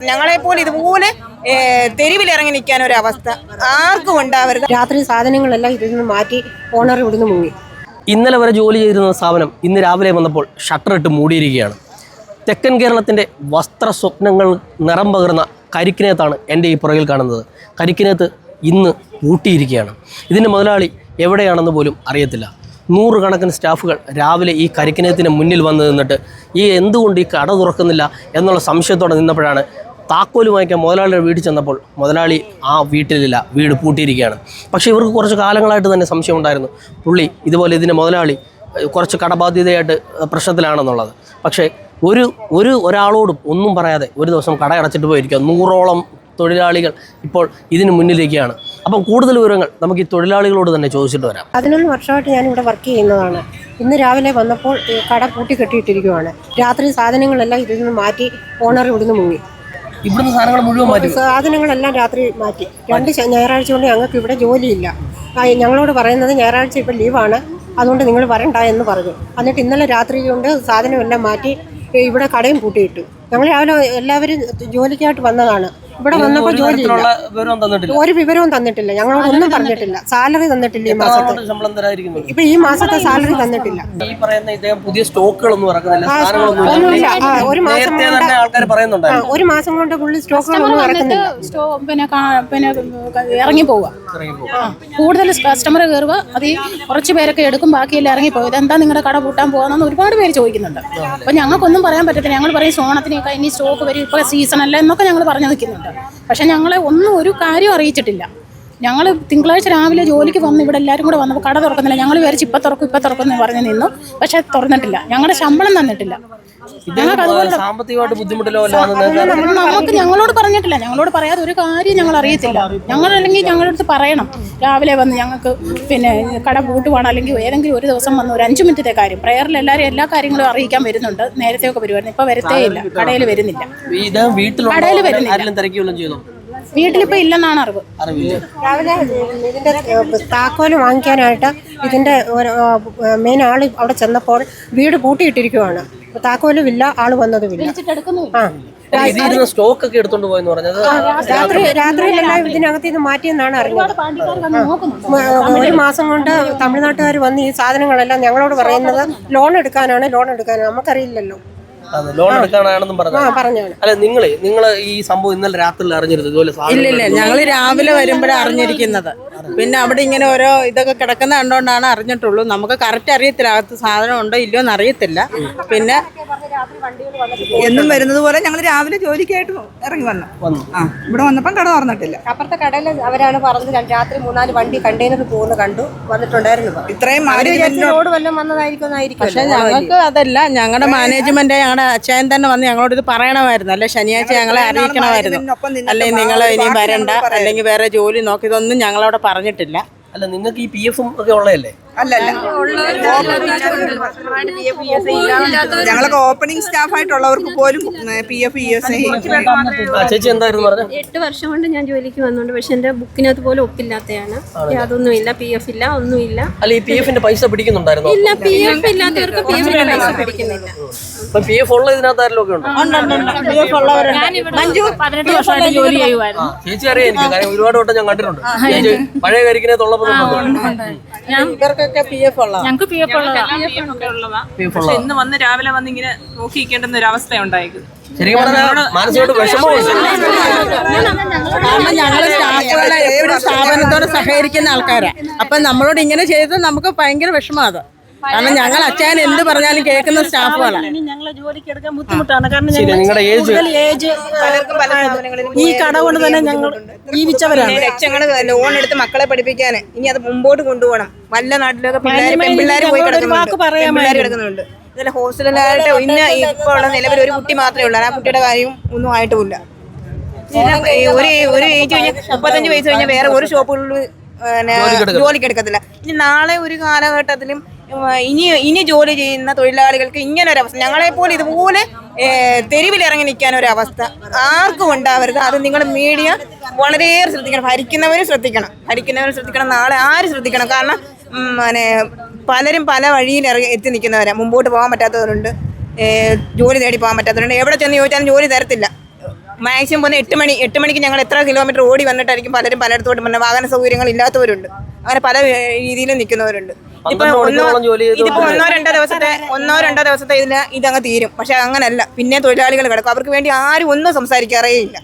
ഞങ്ങളെപ്പോലെ ഇതുപോലെ ഏ, തെരുവിലിറങ്ങി നിൽക്കാൻ ഒരു അവസ്ഥ ആർക്കും ഉണ്ടാവരുത്. രാത്രി സാധനങ്ങളെല്ലാം ഇതിൽ നിന്ന് മാറ്റി ഓണർ ഇവിടുന്ന് മുങ്ങി. ഇന്നലെ വരെ ജോലി ചെയ്തിരുന്ന സ്ഥാപനം ഇന്ന് രാവിലെ വന്നപ്പോൾ ഷട്ടർ ഇട്ട് മൂടിയിരിക്കുകയാണ്. തെക്കൻ കേരളത്തിന്റെ വസ്ത്ര സ്വപ്നങ്ങൾ നിറം പകർന്ന കരിക്കിനകത്താണ് എന്റെ ഈ പുറകിൽ കാണുന്നത്. കരിക്കിനകത്ത് ഇന്ന് പൂട്ടിയിരിക്കുകയാണ്. ഇതിന്റെ മുതലാളി എവിടെയാണെന്ന് പോലും അറിയത്തില്ല. നൂറുകണക്കിന് സ്റ്റാഫുകൾ രാവിലെ ഈ കരിക്കിനകത്തിന് മുന്നിൽ വന്ന് നിന്നിട്ട് ഈ എന്തുകൊണ്ട് ഈ കട തുറക്കുന്നില്ല എന്നുള്ള സംശയത്തോടെ നിന്നപ്പോഴാണ് താക്കോൽ വാങ്ങിക്കാൻ മുതലാളിയുടെ വീട്ടിൽ ചെന്നപ്പോൾ മുതലാളി ആ വീട്ടിലില്ല വീട് പൂട്ടിയിരിക്കുകയാണ്. പക്ഷേ ഇവർക്ക് കുറച്ച് കാലങ്ങളായിട്ട് തന്നെ സംശയം ഉണ്ടായിരുന്നു പുള്ളി ഇതുപോലെ ഇതിന്റെ മുതലാളി കുറച്ച് കടബാധ്യതയായിട്ട് പ്രശ്നത്തിലാണെന്നുള്ളത്. പക്ഷേ ഒരു ഒരു ഒരാളോടും ഒന്നും പറയാതെ ഒരു ദിവസം കട അടച്ചിട്ട് പോയിരിക്കുക നൂറോളം തൊഴിലാളികൾ ഇപ്പോൾ ഇതിന് മുന്നിലേക്കാണ് അപ്പം കൂടുതൽ വിവരങ്ങൾ നമുക്ക് ഈ തൊഴിലാളികളോട് തന്നെ ചോദിച്ചിട്ട് വരാം. പതിനൊന്ന് വർഷമായിട്ട് ഞാൻ ഇവിടെ വർക്ക് ചെയ്യുന്നതാണ്. ഇന്ന് രാവിലെ വന്നപ്പോൾ കട പൂട്ടി കെട്ടിയിട്ടിരിക്കുവാണ് രാത്രി സാധനങ്ങളെല്ലാം ഇതിൽ നിന്ന് മാറ്റി ഓണർ ഇവിടുന്ന് മുങ്ങി. ഇവിടുന്ന് സാധനങ്ങൾ മുഴുവൻ മാറ്റി. സാധനങ്ങളെല്ലാം രാത്രി മാറ്റി. രണ്ട് ഞായറാഴ്ച കൊണ്ട് ഞങ്ങൾക്ക് ഇവിടെ ജോലിയില്ല. ഞങ്ങളോട് പറയുന്നത് ഞായറാഴ്ച ഇപ്പം ലീവാണ്. അതുകൊണ്ട് നിങ്ങൾ വരണ്ട എന്ന് പറഞ്ഞു. എന്നിട്ട് ഇന്നലെ രാത്രി കൊണ്ട് സാധനമെല്ലാം മാറ്റി ഇവിടെ കടയും പൂട്ടിയിട്ടു. ഞങ്ങൾ രാവിലെ എല്ലാവരും ജോലിക്കായിട്ട് വന്നതാണ്. ഇവിടെ വന്നപ്പോൾ ജോലി വിവരം തന്നിട്ടില്ല. ഒരു വിവരവും തന്നിട്ടില്ല. ഞങ്ങളോട് ഒന്നും പറഞ്ഞിട്ടില്ല. സാലറി തന്നിട്ടില്ല ഈ മാസത്തെ. ആളോട് ശമ്പളം തരാതിരിക്കുന്നത് ഇപ്പൊ ഈ മാസത്തെ സാലറി തന്നിട്ടില്ല. ഈ പറയുന്ന ഇദ്ദേഹം പുതിയ സ്റ്റോക്കുകളൊന്നും ഇറക്കുന്നില്ല. സാധനങ്ങളൊന്നും ഒന്നുമില്ല ആ, ഒരു മാസം നേരത്തെ തന്നെ ആൾക്കാർ ആ, ഒരു മാസം കൊണ്ട് പുള്ളി സ്റ്റോക്കുകളൊന്നും ഇറക്കുന്നില്ല. സ്റ്റോ പിന്നെ കാ- പിന്നെ ഇറങ്ങി പോവുക കൂടുതൽ കസ്റ്റമർ കയറുക അത് ഈ കുറച്ച് പേരൊക്കെ എടുക്കും ബാക്കിയെല്ലാം ഇറങ്ങി പോകും ഇതെന്താ നിങ്ങളുടെ കട പൂട്ടാൻ പോകാന്ന് ഒരുപാട് പേര് ചോദിക്കുന്നുണ്ട്. അപ്പൊ ഞങ്ങൾക്കൊന്നും പറയാൻ പറ്റത്തില്ല. ഞങ്ങൾ പറയും സോണത്തിനൊക്കെ ഇനി സ്റ്റോക്ക് വരും. ഇപ്പൊ സീസൺ അല്ല എന്നൊക്കെ ഞങ്ങൾ പറഞ്ഞു നിൽക്കുന്നുണ്ട്. പക്ഷേ ഞങ്ങളെ ഒന്നും ഒരു കാര്യം അറിയിച്ചിട്ടില്ല. ഞങ്ങൾ തിങ്കളാഴ്ച രാവിലെ ജോലിക്ക് വന്ന് ഇവിടെ എല്ലാവരും കൂടെ വന്നപ്പോൾ കട തുറക്കുന്നില്ല. ഞങ്ങൾ വിചാരിച്ച് ഇപ്പം തുറക്കും ഇപ്പം തുറക്കും എന്ന് പറഞ്ഞ് നിന്നു. പക്ഷേ തുറന്നിട്ടില്ല. ഞങ്ങളുടെ ശമ്പളം തന്നിട്ടില്ല. ഞങ്ങൾക്ക് അതുപോലെ സാമ്പത്തികമായിട്ട് ബുദ്ധിമുട്ടിലോ നമുക്ക് ഞങ്ങളോട് പറഞ്ഞിട്ടില്ല. ഞങ്ങളോട് പറയാതെ ഒരു കാര്യം ഞങ്ങൾ അറിയത്തില്ല. ഞങ്ങൾ അല്ലെങ്കിൽ ഞങ്ങളുടെ അടുത്ത് പറയണം. രാവിലെ വന്ന് ഞങ്ങൾക്ക് പിന്നെ കട പൂട്ടുവാണ് അല്ലെങ്കിൽ ഏതെങ്കിലും ഒരു ദിവസം വന്ന് ഒരു അഞ്ച് മിനിറ്റത്തെ കാര്യം. പ്രയറിൽ എല്ലാവരും എല്ലാ കാര്യങ്ങളും അറിയിക്കാൻ വരുന്നുണ്ട്. നേരത്തെ ഒക്കെ വരുമായിരുന്നു. ഇപ്പൊ വരത്തേ ഇല്ല കടയിൽ വരുന്നില്ല. കടയിൽ വരുന്നില്ല. വീട്ടിലിപ്പോ ഇല്ലെന്നാണ് അറിവ്. അറിവില്ല. രാവിലെ ഇതിന്റെ താക്കോൽ വാങ്ങിക്കാനായിട്ട് ഇതിന്റെ മെയിൻ ആൾ അവിടെ ചെന്നപ്പോൾ വീട് പൂട്ടിയിട്ടിരിക്കുവാണ്. താക്കോലും ഇല്ല ആൾ വന്നതുമില്ല ആ. സ്റ്റോക്ക് ഒക്കെ എടുത്തോണ്ട് പോയെന്ന് പറഞ്ഞത്? രാത്രി രാത്രിയിലെല്ലാം ഇതിനകത്ത് ഇത് മാറ്റിയെന്നാണ് അറിഞ്ഞത്. ഒരു മാസം കൊണ്ട് തമിഴ്നാട്ടുകാർ വന്ന് ഈ സാധനങ്ങളെല്ലാം ഞങ്ങളോട് പറയുന്നത് ലോൺ എടുക്കാനാണ് ലോൺ എടുക്കാനാണ്. നമുക്കറിയില്ലല്ലോ. അതെ ലോൺ എടുക്കാനാണെന്നും പറഞ്ഞു അല്ല നിങ്ങളെ നിങ്ങൾ ഈ സംഭവം ഇന്നലെ രാത്രിയിൽ അറിഞ്ഞിരുന്നു ഇതുപോലെ ഇല്ല ഇല്ലില്ല ഞങ്ങൾ രാവിലെ വരുമ്പോഴാണ് അറിഞ്ഞിരിക്കുന്നത്. പിന്നെ അവിടെ ഇങ്ങനെ ഓരോ ഇതൊക്കെ കിടക്കുന്ന കണ്ടുകൊണ്ടാണ് അറിഞ്ഞിട്ടുള്ളൂ. നമുക്ക് കറക്റ്റ് അറിയത്തില്ല. അകത്ത് സാധനം ഉണ്ടോ ഇല്ലയോ എന്ന് അറിയത്തില്ല. പിന്നെ എന്നും വരുന്നത് പോലെ ഞങ്ങൾ രാവിലെ ജോലിക്കായിട്ട് ഇറങ്ങി വന്നു. വന്നു. ആ ഇവിടെ വന്നപ്പം കട തുറന്നിട്ടില്ല. അപ്പുറത്തെ കടയിൽ അവരാണ് പറഞ്ഞത് രാത്രി മൂന്നാൽ വണ്ടി കണ്ടെയ്നർ പോകുന്ന കണ്ടു വന്നിട്ടുണ്ടായിരുന്നു. ഇത്രയും റോഡ് വല്ലതും വന്നതായിരിക്കും പക്ഷെ ഞങ്ങൾക്ക് അതല്ല. ഞങ്ങളുടെ മാനേജ്മെന്റ് ഞങ്ങളുടെ അച്ഛൻ തന്നെ വന്ന് ഞങ്ങളോട് ഇത് പറയണമായിരുന്നു. അല്ലെ ശനിയാഴ്ച ഞങ്ങളെ അറിയിക്കണമായിരുന്നു. അല്ലെങ്കിൽ നിങ്ങൾ ഇനി വരണ്ട. അല്ലെങ്കിൽ വേറെ ജോലി നോക്കി. ഇതൊന്നും ഞങ്ങളവിടെ പറഞ്ഞിട്ടില്ല. അല്ല നിങ്ങൾക്ക് ഈ പി എഫും ഒക്കെ ഉള്ളതല്ലേ? അല്ലല്ല. ഞങ്ങളൊക്കെ ഓപ്പണിംഗ് സ്റ്റാഫ് ആയിട്ടുള്ളവർക്ക് പോലും പി എഫ് ഇ എസ് ആ ചേച്ചി എന്തായിരുന്നു പറഞ്ഞത് എട്ട് വർഷം കൊണ്ട് ഞാൻ ജോലിക്ക് വന്നുണ്ട് പക്ഷെ എന്റെ ബുക്കിനകത്ത് പോലും ഒപ്പില്ലാത്തതാണ് യാതൊന്നുമില്ല പി എഫ് ഇല്ല ഒന്നുമില്ല. അല്ല ഈ പി എഫിന്റെ പൈസ പിടിക്കുന്നുണ്ടായിരുന്നു? ഇല്ല പി എഫ് ഇല്ലാത്തവർക്ക് പി എഫിന്റെ പൈസ പിടിക്കുന്നില്ല. പി എഫ് ഉള്ള ഒക്കെ ജോലി ചെയ്യുമായിരുന്നു ചേച്ചി അറിയാം എനിക്ക്. കാര്യം ഒരുപാട് വട്ടം ഞാൻ കണ്ടിട്ടുണ്ട്. പഴയ പി എഫ് ഞങ്ങൾക്ക് പി എഫ് ഇന്ന് വന്ന് രാവിലെ വന്ന് ഇങ്ങനെ നോക്കിയിരിക്കേണ്ടുന്ന ഒരു അവസ്ഥ ഉണ്ടായിരിക്കും ശരിക്കും പറഞ്ഞാൽ മാനസികമായിട്ട് വിഷമമുണ്ട് കാരണം ഞങ്ങൾ സ്റ്റാഫുകളെ എപ്പോഴും സ്ഥാപനത്തോട് സഹകരിക്കുന്ന ആൾക്കാരാ അപ്പൊ നമ്മളോട് ഇങ്ങനെ ചെയ്തത് നമുക്ക് ഭയങ്കര വിഷമമാണ് അത് കാരണം ഞങ്ങൾ അച്ഛൻ എന്ത് പറഞ്ഞാലും കേൾക്കുന്ന സ്റ്റാഫുകളാണ് ഞങ്ങളെ ജോലിക്ക് എടുക്കാൻ ബുദ്ധിമുട്ടാണ്. കാരണം ശരി നിങ്ങളുടെ ഏജ് ഈ കട കൊണ്ട് തന്നെ ഞങ്ങൾ ജീവിച്ചവരാണ്. ലക്ഷങ്ങൾ ലോൺ എടുത്ത് മക്കളെ പഠിപ്പിക്കാൻ. ഇനി അത് മുമ്പോട്ട് കൊണ്ടുപോകണം. വല്ല നാട്ടിലൊക്കെ പിള്ളേർ പോയി ഞങ്ങളോട് കിടക്കുന്നുണ്ട്. ഇതിൽ ഇന്ന് ഇപ്പോൾ ഉള്ള നിലവിൽ ഒരു കുട്ടി മാത്രമേ ഉള്ളൂ. ആ കുട്ടിയുടെ കാര്യം ഒന്നും ആയിട്ടുമില്ല. ഒരു ഒരു ഏജ് കഴിഞ്ഞാൽ മുപ്പത്തഞ്ച് വയസ്സ് കഴിഞ്ഞാൽ വേറെ ഒരു ഷോപ്പുകളിൽ ജോലിക്ക് എടുക്കത്തില്ല ഇനി നാളെ ഒരു കാലഘട്ടത്തിലും ഇനി ഇനി ജോലി ചെയ്യുന്ന തൊഴിലാളികൾക്ക് ഇങ്ങനെ ഒരു അവസ്ഥ ഞങ്ങളെപ്പോലെ ഇതുപോലെ തെരുവിലിറങ്ങി നിൽക്കാൻ ഒരു അവസ്ഥ ആർക്കും ഉണ്ടാവരുത്. അത് നിങ്ങൾ മീഡിയ വളരെയേറെ ശ്രദ്ധിക്കണം. ഭരിക്കുന്നവരും ശ്രദ്ധിക്കണം. ഭരിക്കുന്നവരും ശ്രദ്ധിക്കണം. നാളെ ആരും ശ്രദ്ധിക്കണം? കാരണം പിന്നെ പലരും പല വഴിയിൽ ഇറങ്ങി എത്തി നിൽക്കുന്നവരാണ് മുമ്പോട്ട് പോകാൻ പറ്റാത്തവരുണ്ട്. ജോലി തേടി പോകാൻ പറ്റാത്തവരുണ്ട്. എവിടെ ചെന്ന് ചോദിച്ചാലും ജോലി തരത്തില്ല. മാക്സിമം പോകുന്ന എട്ട് മണി എട്ട് മണിക്ക് ഞങ്ങൾ എത്ര കിലോമീറ്റർ ഓടി വന്നിട്ടായിരിക്കും പലരും പലയിടത്തോട്ടും പറഞ്ഞാൽ വാഹന സൗകര്യങ്ങൾ ഇല്ലാത്തവരുണ്ട്. അങ്ങനെ പല രീതിയിലും നിൽക്കുന്നവരുണ്ട്. ഇപ്പൊ ഇതിപ്പോ ഒന്നോ രണ്ടോ ദിവസത്തെ ഒന്നോ രണ്ടോ ദിവസത്തെ ഇതിന് ഇതങ്ങ് തീരും. പക്ഷെ അങ്ങനല്ല പിന്നെ തൊഴിലാളികൾ കിടക്കും. അവർക്ക് വേണ്ടി ആരും ഒന്നും സംസാരിക്കാറേ ഇല്ല.